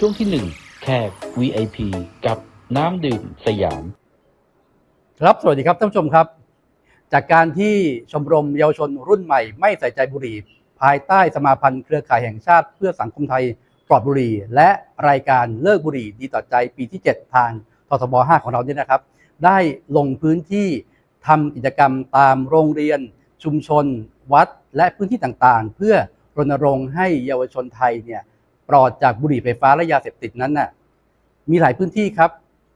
ช่วงที่ 1 แขก VIP กับน้ำดื่มสยาม ครับสวัสดีครับท่านผู้ชมครับ จากการที่ชมรมเยาวชนรุ่นใหม่ไม่ใส่ใจบุหรี่ ภายใต้สมาพันธ์เครือข่ายแห่งชาติเพื่อสังคมไทยปลอดบุหรี่ และรายการเลิกบุหรี่ดีต่อใจปีที่ 7 ทางททบ5ของเราเนี่ยนะครับ ได้ลงพื้นที่ทำกิจกรรมตามโรงเรียน ชุมชน วัด และพื้นที่ต่างๆ เพื่อรณรงค์ให้เยาวชนไทยเนี่ย ปลอดจากบุหรี่ไฟฟ้าและยาเสพติดนั้นน่ะมีหลายพื้นที่ครับ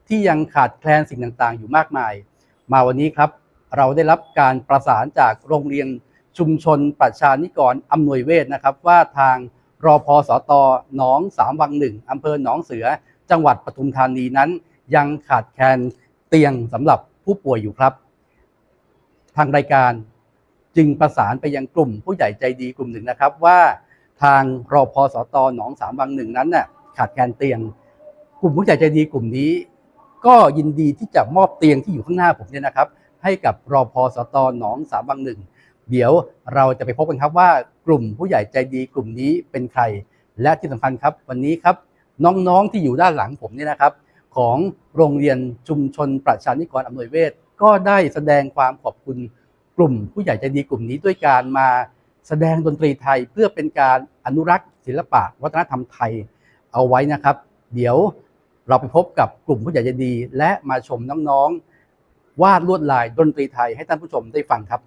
ที่ยังขาดแคลนสิ่งต่างๆ อยู่มากมาย มาวันนี้ครับ เราได้รับการประสานจากโรงเรียนชุมชนประชานิกรอำนวยเวศนะครับ ว่าทางรอพอสตหนองสามวังหนึ่งอำเภอหนองเสือ จังหวัดปทุมธานีนั้น ยังขาดแคลนเตียงสำหรับผู้ป่วยอยู่ครับ ทางรายการจึงประสานไปยังกลุ่มผู้ใหญ่ใจดีกลุ่มหนึ่งนะครับว่า ทางรอพอสตหนองสามวังหนึ่งนั้นน่ะขาดแคลนเตียง กลุ่มผู้ใหญ่ใจดีกลุ่มนี้ ก็ยินดีที่จะมอบเตียงที่อยู่ข้างหน้าผมเนี่ยนะครับ ให้กับรอพอสตหนองสามวังหนึ่งเดี๋ยวเราจะไปพบกันครับว่ากลุ่มผู้ใหญ่ใจดีกลุ่มนี้เป็นใคร และที่สำคัญครับ วันนี้ครับน้องๆที่อยู่ด้านหลังผมเนี่ยนะครับ ของโรงเรียนชุมชนประชานิกรอำนวยเวศก็ได้แสดงความขอบคุณกลุ่มผู้ใหญ่ใจดีกลุ่มนี้ด้วยการมา แสดงดนตรีไทยเพื่อเป็นการอนุรักษ์ศิลปะ วัฒนธรรมไทยเอาไว้นะครับ เดี๋ยวเราไปพบกับกลุ่มผู้ใหญ่ใจดี และมาชมน้องๆวาดลวดลายดนตรีไทยให้ท่านผู้ชมได้ฟังครับ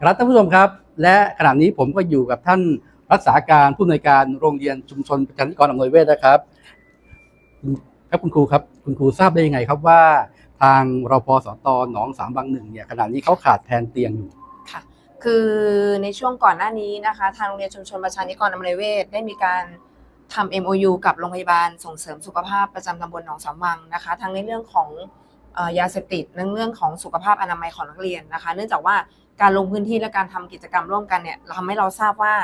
ครับท่านผู้ชมครับ และขณะนี้ผมก็อยู่กับท่านรักษาการผู้อำนวยการโรงเรียนชุมชนประชานิกรอำนวยเวศนะครับครับคุณครูครับคุณครูทราบได้ยังไงครับว่า ทางรพสตหนองสามบางหนึ่งเนี่ยขณะนี้เขาขาดแทนเตียงอยู่ คือในช่วงก่อนหน้านี้นะคะ ทางโรงเรียนชุมชนประชานิกรอำนวยเวศได้มีการทำ MOU กับโรงพยาบาลส่งเสริมสุขภาพประจำตำบลหนองสามวังนะคะ ทั้งในเรื่องของยาเสพติดในเรื่องของสุขภาพอนามัยของนักเรียนนะคะ เนื่องจากว่าการลงพื้นที่และการทำกิจกรรมร่วมกันเนี่ยทำให้เราทราบว่า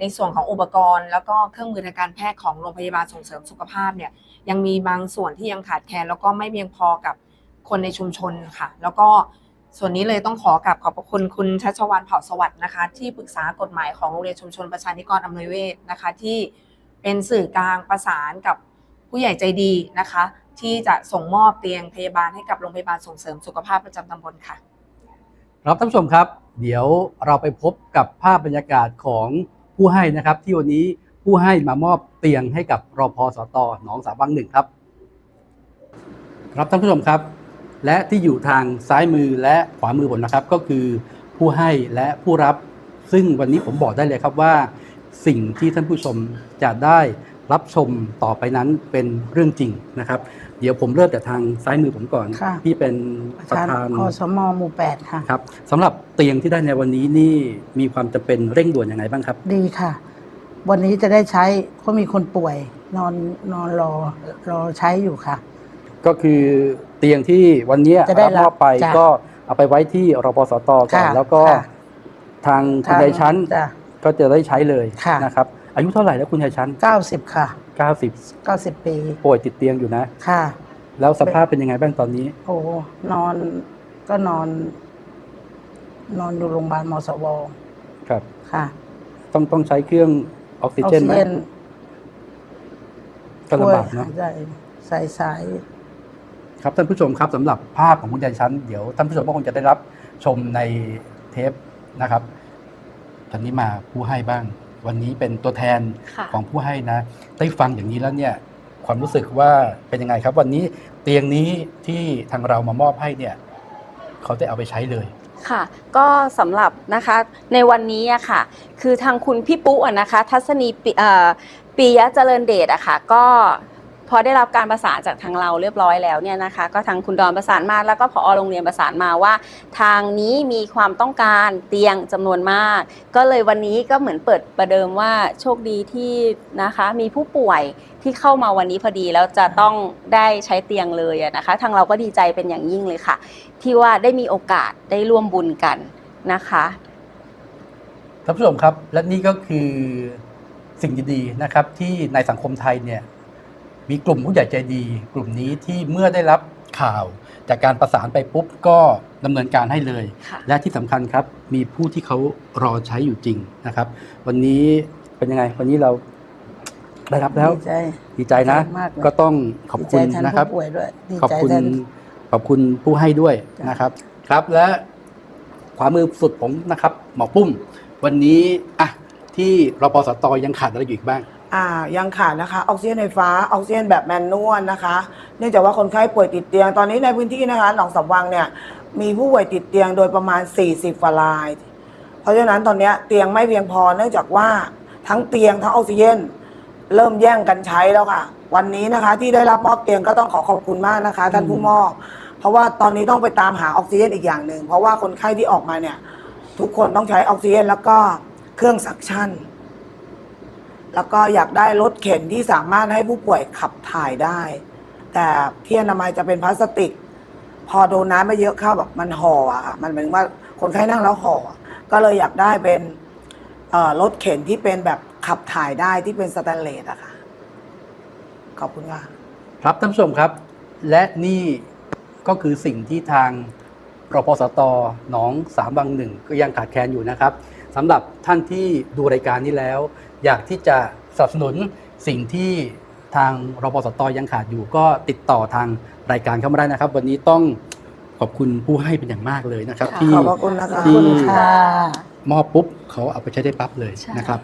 ในส่วนของอุปกรณ์ แล้วก็เครื่องมือทางการแพทย์ของโรงพยาบาลส่งเสริมสุขภาพเนี่ยยังมีบางส่วนที่ยังขาดแคลนแล้วก็ไม่เพียงพอกับคนในชุมชนค่ะ แล้วก็ ส่วนนี้เลยต้องขอกราบขอบพระคุณคุณชัชวานเผ่าสวัสดิ์นะคะ ที่ปรึกษากฎหมายของโรงเรียนชุมชนประชานิกรอำนวยเวศนะคะ ที่เป็นสื่อกลางประสานกับผู้ใหญ่ใจดีนะคะ ที่จะส่งมอบเตียงพยาบาลให้กับโรงพยาบาลส่งเสริมสุขภาพประจำตำบลค่ะ ครับท่านผู้ชมครับ เดี๋ยวเราไปพบกับภาพบรรยากาศของผู้ให้นะครับ ที่วันนี้ผู้ให้มามอบเตียงให้กับรพสตหนองสามวังหนึ่งครับ ครับท่านผู้ชมครับ และที่อยู่ทางซ้ายมือและขวามือผมนะครับ ก็คือผู้ให้และผู้รับ ซึ่งวันนี้ผมบอกได้เลยครับว่า สิ่งที่ท่านผู้ชมจะได้รับชมต่อไปนั้นเป็นเรื่องจริงนะครับ เดี๋ยวผมเริ่มจากทางซ้ายมือผมก่อน ค่ะ ที่เป็นประประธานธานอสมหมู่แปดค่ะ ครับสำหรับเตียงที่ได้ในวันนี้นี่มีความจำเป็นเร่งด่วนยังไงบ้างครับ ดีค่ะ วันนี้จะได้ใช้เพราะมีคนป่วยนอนนอนรอรอใช้อยู่ค่ะ ก็คือเตียงที่วันนี้จะได้รับมอบไปจ้ะก็เอาไปไว้ที่รพสตก่อนค่ะแล้วก็ค่ะ ทางคุณยายชั้นจ้ะ ก็จะได้ใช้เลยค่ะ นะครับ อายุเท่าไหร่แล้วคุณยายชั้น เก้าสิบค่ะ90 เก้าสิบปีป่วยติดเตียงอยู่นะ ค่ะ แล้วสภาพเป็นยังไงบ้างตอนนี้ โอ้นอนก็นอน นอนอยู่โรงพยาบาลมสวครับ ค่ะต้องต้องใช้เครื่องออกซิเจนไหมก็ลำบากเนาะช่วยหยใจใส่สาย ครับท่านผู้ชมครับสำหรับภาพของคุณยายชั้นเดี๋ยวท่านผู้ชมก็คงจะได้รับชมในเทปนะครับตอนนี้มาผู้ให้บ้าง วันนี้เป็นตัวแทนค่ะของผู้ให้นะ ได้ฟังอย่างนี้แล้วเนี่ยความรู้สึกว่าเป็นยังไงครับ วันนี้เตียงนี้ที่ทางเรามามอบให้เนี่ย เขาได้เอาไปใช้เลย ค่ะ ก็สำหรับนะคะในวันนี้อะค่ะ คือทางคุณพี่ปุ๊อะนะคะ ทัศนีปิเอ่อปียะเจริญเดชอะค่ะ ก็ พอได้รับการประสานจากทางเราเรียบร้อยแล้วเนี่ยนะคะ ก็ทางคุณดอนประสานมาแล้วก็พอโรงเรียนประสานมาว่า ทางนี้มีความต้องการเตียงจำนวนมาก ก็เลยวันนี้ก็เหมือนเปิดประเดิมว่าโชคดีที่นะคะมีผู้ป่วยที่เข้ามาวันนี้พอดีแล้วจะต้องได้ใช้เตียงเลยนะคะ ทางเราก็ดีใจเป็นอย่างยิ่งเลยค่ะ ที่ว่าได้มีโอกาสได้ร่วมบุญกันนะคะท่านผู้ชมครับและนี่ก็คือสิ่งดีๆนะครับที่ในสังคมไทยเนี่ย มีกลุ่มผู้ใหญ่ใจดี กลุ่มนี้ที่เมื่อได้รับข่าว จากการประสานไปปุ๊บก็ดำเนินการให้เลยค่ะและที่สำคัญครับมีผู้ที่เขารอใช้อยู่จริงนะครับ วันนี้เป็นยังไง วันนี้เราได้รับแล้ว ดีใจดีใจนะมากเลยก็ต้องขอบคุณดีใจแทนะครับผู้ป่วยด้วยดีขอบใจคุณแทนขอบคุณผู้ให้ด้วยจ้ะนะครับ ครับและขวามือสุดผมนะครับ หมอปุ้ม วันนี้อะที่รปสตยังขาดอะไรอยู่อีกบ้าง อ่ายังขาดนะคะออกซิเจนไฟฟ้าออกซิเจนแบบแมนนวลนะคะ เนื่องจากว่าคนไข้ป่วยติดเตียงตอนนี้ในพื้นที่นะคะหนองสำวังเนี่ยมีผู้ป่วยติดเตียงโดยประมาณ 40ฝ่าราย เพราะฉะนั้นตอนนี้เตียงไม่เพียงพอเนื่องจากว่าทั้งเตียงทั้งออกซิเจนเริ่มแย่งกันใช้แล้วค่ะ วันนี้นะคะที่ได้รับมอบเตียงก็ต้องขอขอบคุณมากนะคะ ท่านผู้มอบ เพราะว่าตอนนี้ต้องไปตามหาออกซิเจนอีกอย่างหนึ่งเพราะว่าคนไข้ที่ออกมาเนี่ยทุกคนต้องใช้ออกซิเจนแล้วก็เครื่องซักชั่น แล้วก็อยากได้รถเข็นที่สามารถให้ผู้ป่วยขับถ่ายได้ แต่ที่อนามัยจะเป็นพลาสติก พอโดนน้ำไปเยอะเข้าแบบมันห่ออะค่ะมันเหมือนว่าคนไข้นั่งแล้วห่อก็เลยอยากได้เป็นรถเข็นที่เป็นแบบขับถ่ายได้ที่เป็นสแตนเลสอะค่ะขอบคุณค่ะครับท่านผู้ชมครับ และนี่ก็คือสิ่งที่ทางรปสตหนองสามบางหนึ่งก็ยังขาดแคลนอยู่นะครับ สำหรับท่านที่ดูรายการนี้แล้ว อยากที่จะสนับสนุนสิ่งที่ทางรปสตยังขาดอยู่ก็ติดต่อทางรายการเข้ามาได้นะครับ วันนี้ต้องขอบคุณผู้ให้เป็นอย่างมากเลยนะครับ ที่ที่มอบปุ๊บเขาเอาไปใช้ได้ปั๊บเลยนะครับ